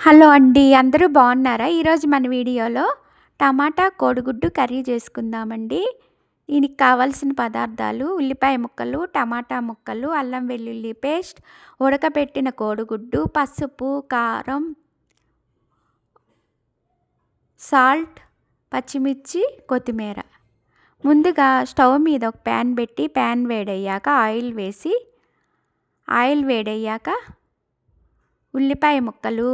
Hello అండి అందరూ బాగున్నారా? ఈరోజు మన వీడియోలో టమాటా కోడిగుడ్డు కర్రీ చేసుకుందామండి. దీనికి కావాల్సిన పదార్థాలు ఉల్లిపాయ ముక్కలు టమాటా ముక్కలు అల్లం వెల్లుల్లి పేస్ట్ ఉడకబెట్టిన కోడిగుడ్డు పసుపు కారం సాల్ట్ పచ్చిమిర్చి కొత్తిమీర. ముందుగా స్టవ్ మీద ఒక ప్యాన్ పెట్టి ప్యాన్ వేడయ్యాక ఆయిల్ వేసి ఆయిల్ వేడయ్యాక ఉల్లిపాయ ముక్కలు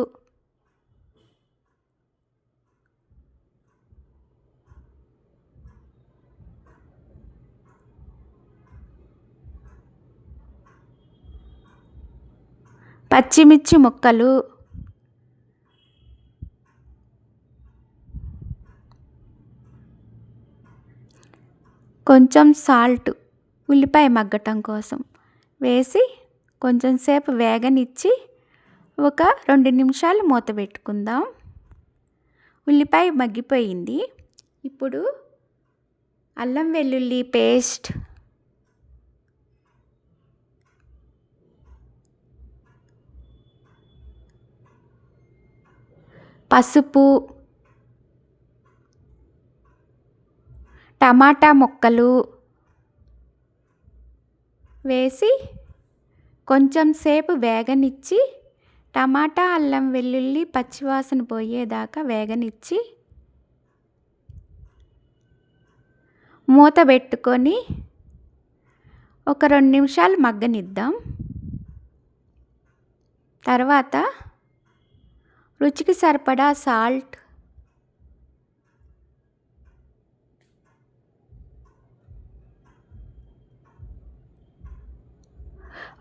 పచ్చిమిర్చి ముక్కలు. కొంచెం సాల్ట్ ఉల్లిపాయ మగ్గటం కోసం వేసి కొంచెం సేపు వేగనిచ్చి ఒక రెండు నిమిషాలు మూత పెట్టుకుందాం. ఉల్లిపాయ మగ్గిపోయింది. ఇప్పుడు అల్లం వెల్లుల్లి పేస్ట్ పసుపు టమాటా ముక్కలు వేసి కొంచెం సేపు వేగనిచ్చి టమాటా అల్లం వెల్లుల్లి పచ్చివాసన పోయేదాకా వేగనిచ్చి మూత పెట్టుకొని ఒక రెండు నిమిషాలు మగ్గనిద్దాం. తర్వాత రుచికి సరిపడా సాల్ట్.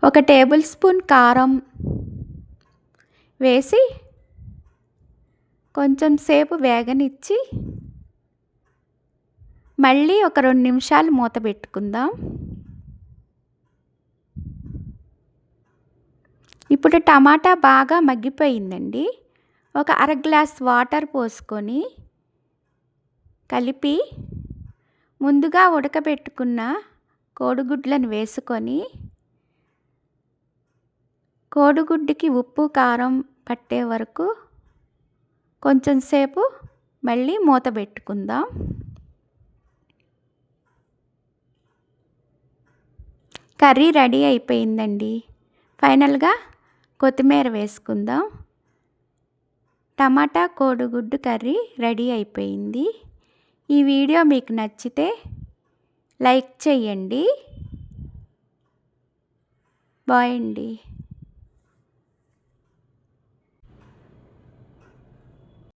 ఒక టేబుల్ స్పూన్ కారం వేసి కొంచెం సేపు వేగనిచ్చి మళ్ళీ ఒక రెండు నిమిషాలు మూత పెట్టుకుందాం. ఇప్పుడు టమాటా బాగా మగ్గిపోయిందండి. ఒక అర గ్లాస్ వాటర్ పోసుకొని కలిపి ముందుగా ఉడకబెట్టుకున్న కోడిగుడ్లను వేసుకొని కోడిగుడ్డుకి ఉప్పు కారం పట్టే వరకు కొంచెం సేపు మళ్ళీ మూత పెట్టుకుందాం. కర్రీ రెడీ అయిపోయిందండి. ఫైనల్గా కొత్తిమీర వేసుకుందాం. టమాటా కోడిగుడ్డు కర్రీ రెడీ అయిపోయింది. ఈ వీడియో మీకు నచ్చితే లైక్ చేయండి. బాయ్ అండి.